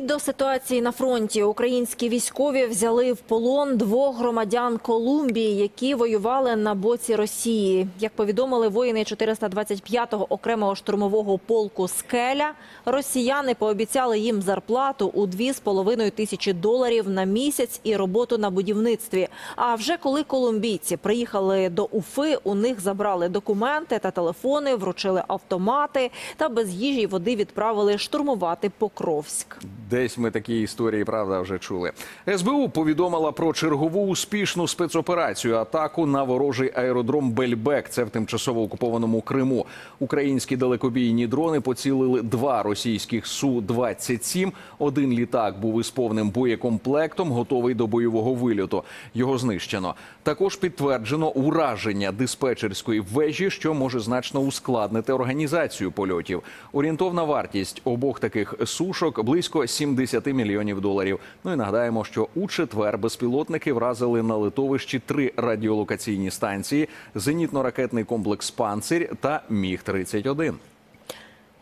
Перейдіть до ситуації на фронті. Українські військові взяли в полон двох громадян Колумбії, які воювали на боці Росії. Як повідомили воїни 425-го окремого штурмового полку Скеля, росіяни пообіцяли їм зарплату у 2,5 тисячі доларів на місяць і роботу на будівництві. А вже коли колумбійці приїхали до Уфи, у них забрали документи та телефони, вручили автомати та без їжі й води відправили штурмувати Покровськ. Десь ми такі історії, правда, вже чули. СБУ повідомила про чергову успішну спецоперацію атаку на ворожий аеродром Бельбек. Це в тимчасово окупованому Криму. Українські далекобійні дрони поцілили два російських су 27 Один літак був із повним боєкомплектом, готовий до бойового вильоту. Його знищено. Також підтверджено ураження диспетчерської вежі, що може значно ускладнити організацію польотів. Орієнтовна вартість обох таких сушок близько 70 мільйонів доларів. Ну і нагадаємо, що у четвер безпілотники вразили на литовищі три радіолокаційні станції: зенітно-ракетний комплекс Панцир та Міг 31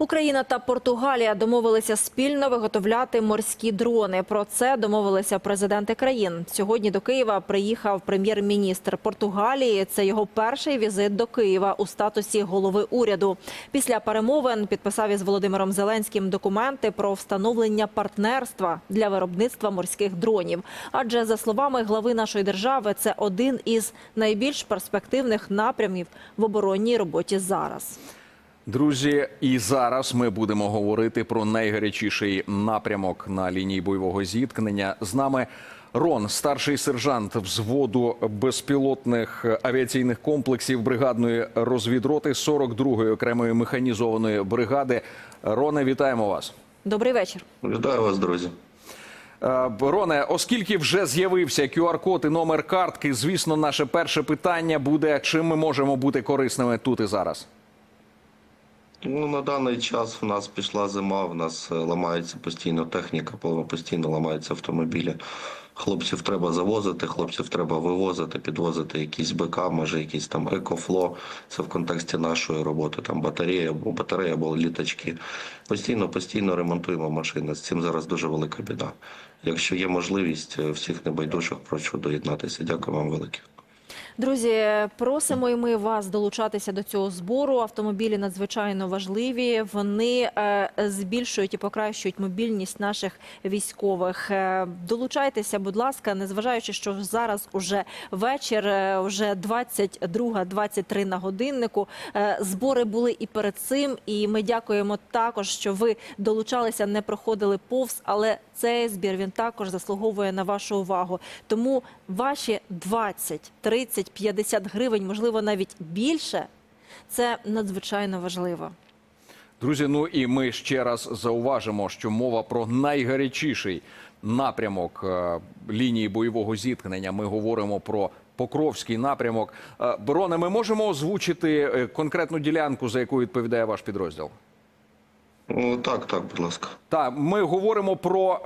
Україна та Португалія домовилися спільно виготовляти морські дрони. Про це домовилися президенти країн. Сьогодні до Києва приїхав прем'єр-міністр Португалії. Це його перший візит до Києва у статусі голови уряду. Після перемовин підписав із Володимиром Зеленським документи про встановлення партнерства для виробництва морських дронів. Адже за словами глави нашої держави, це один із найбільш перспективних напрямів в оборонній роботі зараз. Друзі, і зараз ми будемо говорити про найгарячіший напрямок на лінії бойового зіткнення. З нами Рон, старший сержант взводу безпілотних авіаційних комплексів бригадної розвідроти 42-ї окремої механізованої бригади. Роне, вітаємо вас. Добрий вечір. Вітаю вас, друзі. Е, Роне, оскільки вже з'явився QR-код і номер картки, звісно, наше перше питання буде: чим ми можемо бути корисними тут і зараз? Ну, на даний час в нас пішла зима, в нас е, ламається постійно техніка, постійно ламаються автомобілі. Хлопців треба завозити, хлопців треба вивозити, підвозити якісь БК, може якісь там екофло. Це в контексті нашої роботи, там батарея, або батарея або літачки. Постійно, постійно ремонтуємо машини. З цим зараз дуже велика біда. Якщо є можливість е, всіх небайдужих, прошу доєднатися. Дякую вам велике. Друзі, просимо і ми вас долучатися до цього збору. Автомобілі надзвичайно важливі. Вони е, збільшують і покращують мобільність наших військових. Е, долучайтеся, будь ласка, незважаючи, що зараз уже вечір, е, вже 22-23 на годиннику. Збори були і перед цим. І ми дякуємо також, що ви долучалися, не проходили повз, але цей збір він також заслуговує на вашу увагу. Тому ваші 20, 30, 50 гривень, можливо, навіть більше, це надзвичайно важливо. Друзі, ну і ми ще раз зауважимо, що мова про найгарячіший напрямок е, лінії бойового зіткнення. Ми говоримо про Покровський напрямок. Е, Бороне, ми можемо озвучити е, конкретну ділянку, за яку відповідає ваш підрозділ? Так, так, будь ласка. Так, ми говоримо про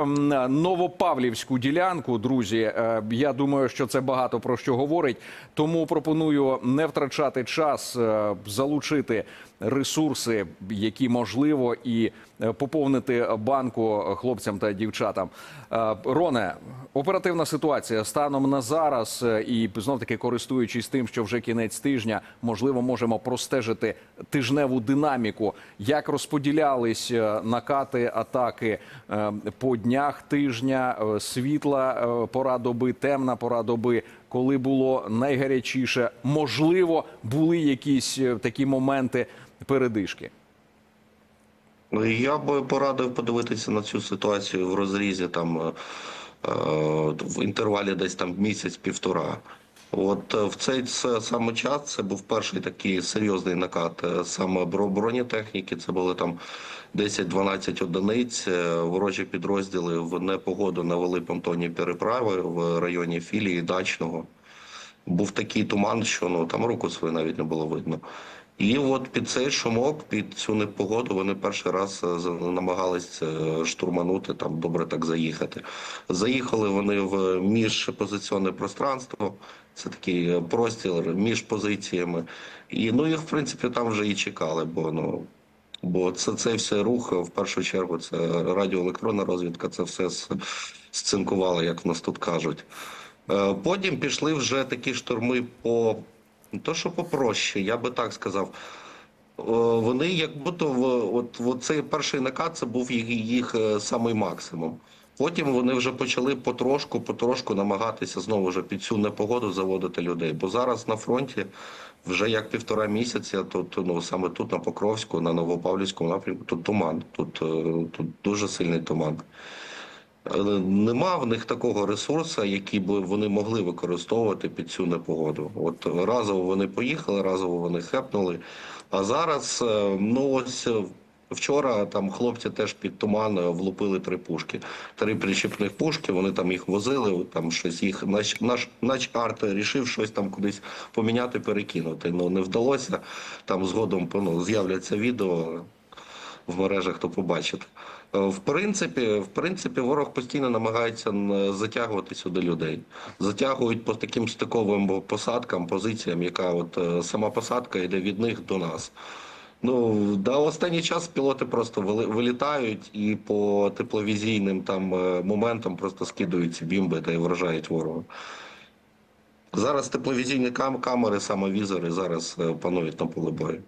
Новопавлівську ділянку, друзі. Е, Я думаю, що це багато про що говорить. Тому пропоную не втрачати час, е, залучити ресурси, які можливо, і е, поповнити банку хлопцям та дівчатам. Е, Роне, оперативна ситуація станом на зараз, е, і знов таки користуючись тим, що вже кінець тижня, можливо, можемо простежити тижневу динаміку, як розподілялись накати атаки по днях тижня, світла пора доби, темна пора доби. Коли було найгарячіше, можливо, були якісь е, такі моменти передишки. Ну, Я би порадив подивитися на цю ситуацію в розрізі там е, е, в інтервалі десь там місяць-півтора. От е, в цей саме час це був перший такий серйозний накат е, саме бро- бронетехніки. Це були там 10-12 одиниць. Е, Ворожі підрозділи в непогоду навели понтонні переправи в районі філії дачного. Був такий туман, що ну там руку свою навіть не було видно. І от під цей шумок, під цю непогоду, вони перший раз е, намагались е, штурманути там добре так заїхати. Заїхали вони в міжпозиційне пространство. Це такий е, простір між позиціями. І ну їх в принципі там вже і чекали, бо ну Бо це цей все рух в першу чергу. Це радіоелектронна розвідка, це все сцинкувало, як в нас тут кажуть. Потім пішли вже такі штурми по то, що попроще, я би так сказав. Вони як будто от, от цей перший накат це був їх, їх е, самий максимум. Потім вони вже почали потрошку, потрошку намагатися знову ж під цю непогоду заводити людей. Бо зараз на фронті вже як півтора місяця, тут ну саме тут на Покровську, на Новопавлівському напрямку, тут туман. Тут, е, тут дуже сильний туман. Нема в них такого ресурсу, який би вони могли використовувати під цю непогоду. От разово вони поїхали, разово вони хепнули. А зараз, е, ну ось е, вчора там хлопці теж під туман е, влупили три пушки. Три причіпних пушки, вони там їх возили, там щось їх наш наш нач арт рішив щось там кудись поміняти, перекинути. Ну не вдалося. Там згодом ну, з'являться відео в мережах, то побачите. В принципі, в принципі, ворог постійно намагається затягувати сюди людей. Затягують по таким стиковим посадкам, позиціям, яка от е, сама посадка йде від них до нас. Ну, да, останній час пілоти просто вилітають і по тепловізійним там е, моментам просто скидують ці бімби та й вражають ворога. Зараз тепловізійні кам- камери, самовізори зараз е, панують на полі бою.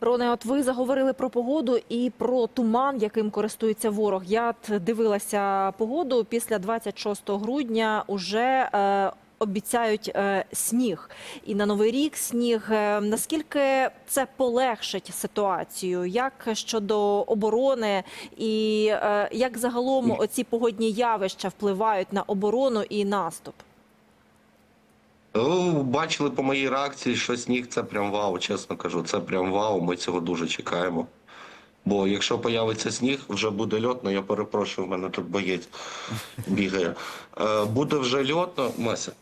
Роне, от ви заговорили про погоду і про туман, яким користується ворог. Я дивилася погоду після 26 грудня. Уже е, обіцяють е, сніг, і на новий рік сніг. Е, наскільки це полегшить ситуацію? Як щодо оборони, і е, як загалом оці погодні явища впливають на оборону і наступ? Ну, бачили по моїй реакції, що сніг це прям вау, чесно кажу. Це прям вау. Ми цього дуже чекаємо. Бо якщо появиться сніг, вже буде льотно. Я перепрошую, в мене тут боєць бігає. Е, буде вже льотно, Мася.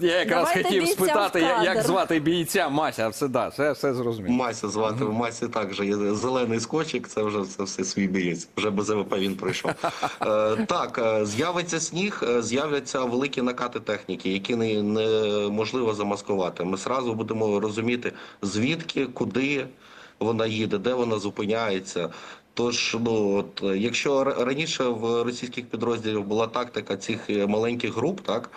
Я якраз Давайте хотів в спитати, як звати бійця Мася. Все да, все, все зрозуміло. Мася звати. У Масі також є зелений скотчик, це вже це все свій бієць. Вже без ВП він пройшов. Е, так, е, з'явиться сніг, е, з'являться великі накати техніки, які не, неможливо замаскувати. Ми зразу будемо розуміти, звідки, куди вона їде, де вона зупиняється. Тож, ну от е, якщо р- раніше в російських підрозділів була тактика цих е, маленьких груп, так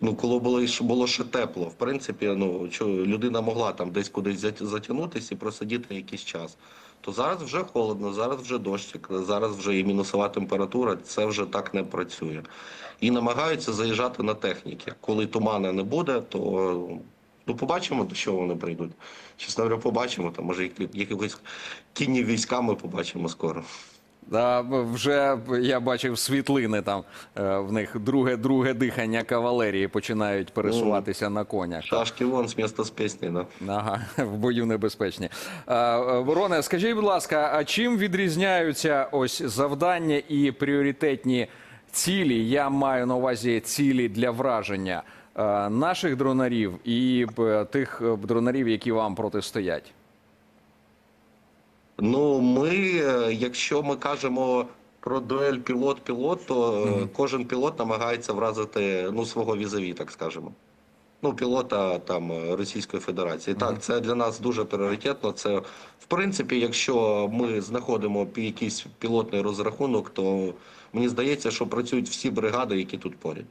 ну коли було було ще тепло, в принципі, ну людина могла там десь кудись зат- затягнутися і просидіти якийсь час. То зараз вже холодно, зараз вже дощик, зараз вже і мінусова температура. Це вже так не працює. І намагаються заїжджати на техніки. Коли тумана не буде, то ну побачимо, до чого вони прийдуть. Чесно говоря, побачимо. Там може якихось кінні війська ми побачимо скоро. Да, вже я бачив світлини там е, в них друге, друге дихання кавалерії починають пересуватися на конях. Шашки вон з міста з пісні, да. Ага, в бою небезпечні. Е, Вороне, скажіть, будь ласка, а чим відрізняються ось завдання і пріоритетні цілі? Я маю на увазі цілі для враження е, наших дронарів і тих дронарів, які вам протистоять? Ну, ми, е, якщо ми кажемо про дуель пілот-пілот, то е, кожен пілот намагається вразити ну, свого візаві, так скажемо. Ну, пілота там Російської Федерації. Так, це для нас дуже пріоритетно. Це, в принципі, якщо ми знаходимо якийсь пілотний розрахунок, то мені здається, що працюють всі бригади, які тут поряд.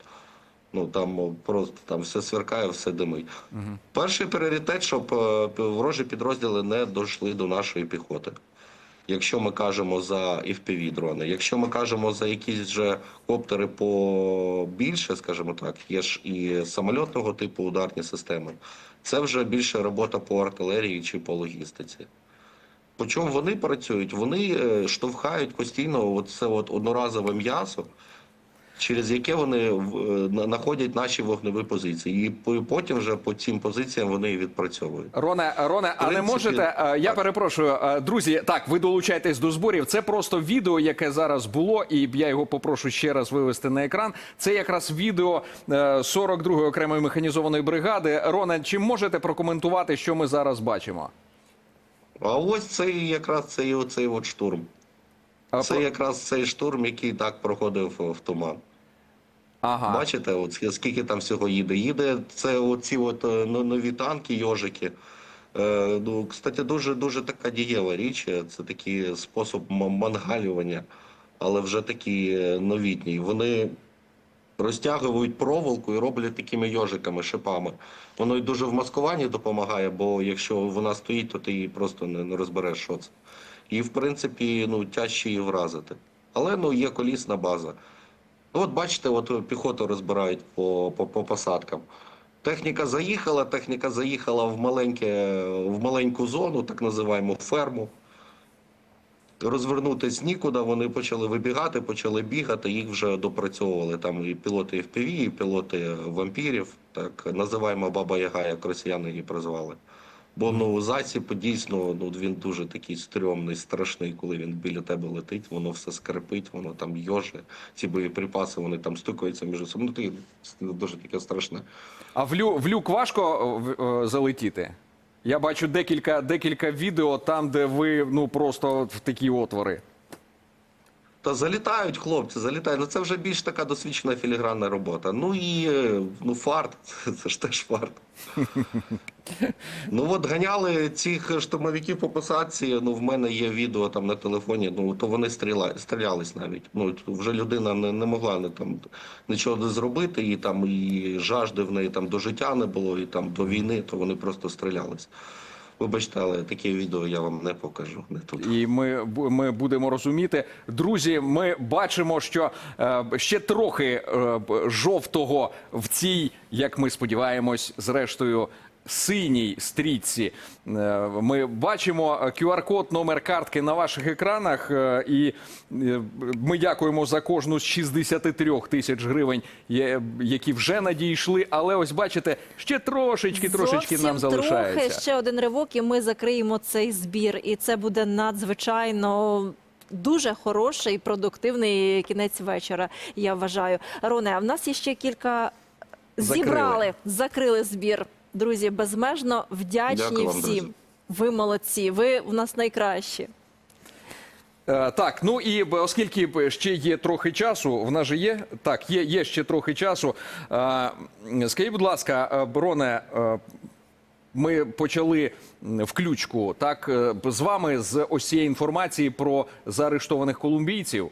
Ну там просто там все сверкає, все димить. Перший пріоритет, щоб е, ворожі підрозділи не дійшли до нашої піхоти. Якщо ми кажемо за fpv дрони, якщо ми кажемо за якісь вже коптери побільше, скажімо так, є ж і самольотного типу ударні системи, це вже більше робота по артилерії чи по логістиці. По чому вони працюють? Вони е, штовхають постійно це от одноразове м'ясо, через яке вони в- е, на- знаходять наші вогневі позиції. І потім вже по цим позиціям вони і відпрацьовують. Роне, Роне, а не можете? е, Я так. перепрошую, е, друзі. Так, ви долучаєтесь до зборів. Це просто відео, яке зараз було, і я його попрошу ще раз вивести на екран. Це якраз відео е, 42-ї окремої механізованої бригади. Роне, чи можете прокоментувати, що ми зараз бачимо? А ось цей якраз цей оцей от штурм. Це якраз цей штурм, який так проходив в туман. Ага. Бачите, от скільки там всього їде? Їде це оці от е, ну, нові танки, йожики. Е, Ну, кстати, дуже дуже така дієва річ. е, Це такий спосіб мангалювання, але вже такий е, новітній. Вони розтягують проволоку і роблять такими йожиками, шипами. Воно й дуже в маскуванні допомагає, бо якщо вона стоїть, то ти її просто не, не розбереш, що це. І в принципі, ну, тяжче її вразити. Але ну, є колісна база. Ну, от бачите, от піхоту розбирають по, по, по посадкам. Техніка заїхала, техніка заїхала в, маленьке, в маленьку зону, так називаємо ферму. Розвернутись нікуди, вони почали вибігати, почали бігати, їх вже допрацьовували. Там і пілоти FPV, і пілоти вампірів, так називаємо Баба Яга, як росіяни її прозвали. Бо ну, засіб дійсно ну, він дуже такий стрьомний, страшний, коли він біля тебе летить, воно все скрипить, воно там йоже, ці боєприпаси, вони там стукаються між собою. Ну, ти дуже таке страшне. А в, лю, в люк важко е, е, залетіти? Я бачу декілька, декілька відео там, де ви ну просто в такі отвори. Та залітають хлопці, залітають. Ну це вже більш така досвідчена філігранна робота. Ну і е, ну фарт, це ж теж фарт. ну от ганяли цих штурмовиків по посадці. Ну в мене є відео там на телефоні. Ну то вони стріла, стрілялись навіть. Ну вже людина не, не могла не там нічого не зробити, і там і жажди в неї там до життя не було, і там до війни, то вони просто стрілялись. Вибачте, але таке відео я вам не покажу. Не тут. І ми, ми будемо розуміти. Друзі, ми бачимо, що е, ще трохи е, жовтого в цій, як ми сподіваємось, зрештою. Синій стрічці Е, ми бачимо QR-код, номер картки на ваших екранах, е, і е, ми дякуємо за кожну з 63 тисяч гривень, які вже надійшли. Але ось бачите, ще трошечки, трошечки нам залишається. Трохи ще один ривок, і ми закриємо цей збір. І це буде надзвичайно. Дуже хороший, продуктивний кінець вечора. Я вважаю. Роне, а в нас є ще кілька Закрили. зібрали, закрили збір. Друзі, безмежно вдячні Дякую вам, всім. друзі. Ви молодці. Ви в нас найкращі. Е, Так, ну і б- оскільки б ще є трохи часу, в нас же є так, є, є ще трохи часу. Е, Скажіть, будь ласка, е, Броне, е, ми почали м, включку так е, з вами з ось цієї інформації про заарештованих колумбійців,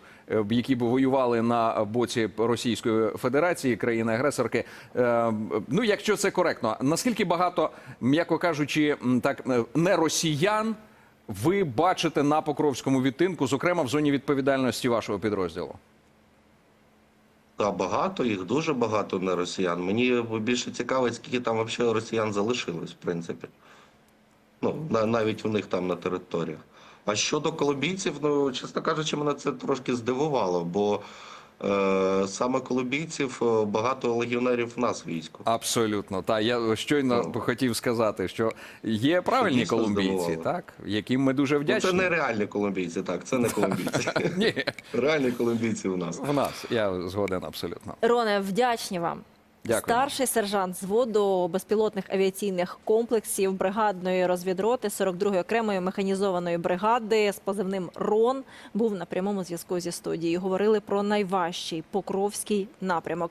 які б воювали на боці Російської Федерації, країни-агресорки. Е, Ну, якщо це коректно, наскільки багато, м'яко кажучи, так е, не росіян ви бачите на Покровському відтинку, зокрема в зоні відповідальності вашого підрозділу? Та багато їх, дуже багато не росіян. Мені більше цікавить, скільки там взагалі росіян залишилось, в принципі. Ну, навіть у них там на територіях. А щодо колумбійців, ну, чесно кажучи, мене це трошки здивувало, бо е, саме колумбійців е, багато легіонерів в нас в війську. Абсолютно. Та я щойно Ну. хотів сказати, що є правильні колумбійці, здивувало. так яким ми дуже Ну, вдячні. це не реальні колумбійці, так, це не колумбійці. Ні, Реальні колумбійці у нас. в нас я згоден абсолютно. Роне, вдячні вам. Дякую. Старший сержант зводу безпілотних авіаційних комплексів бригадної розвідроти 42-ї окремої механізованої бригади з позивним РОН був на прямому зв'язку зі студією. Говорили про найважчий покровський напрямок.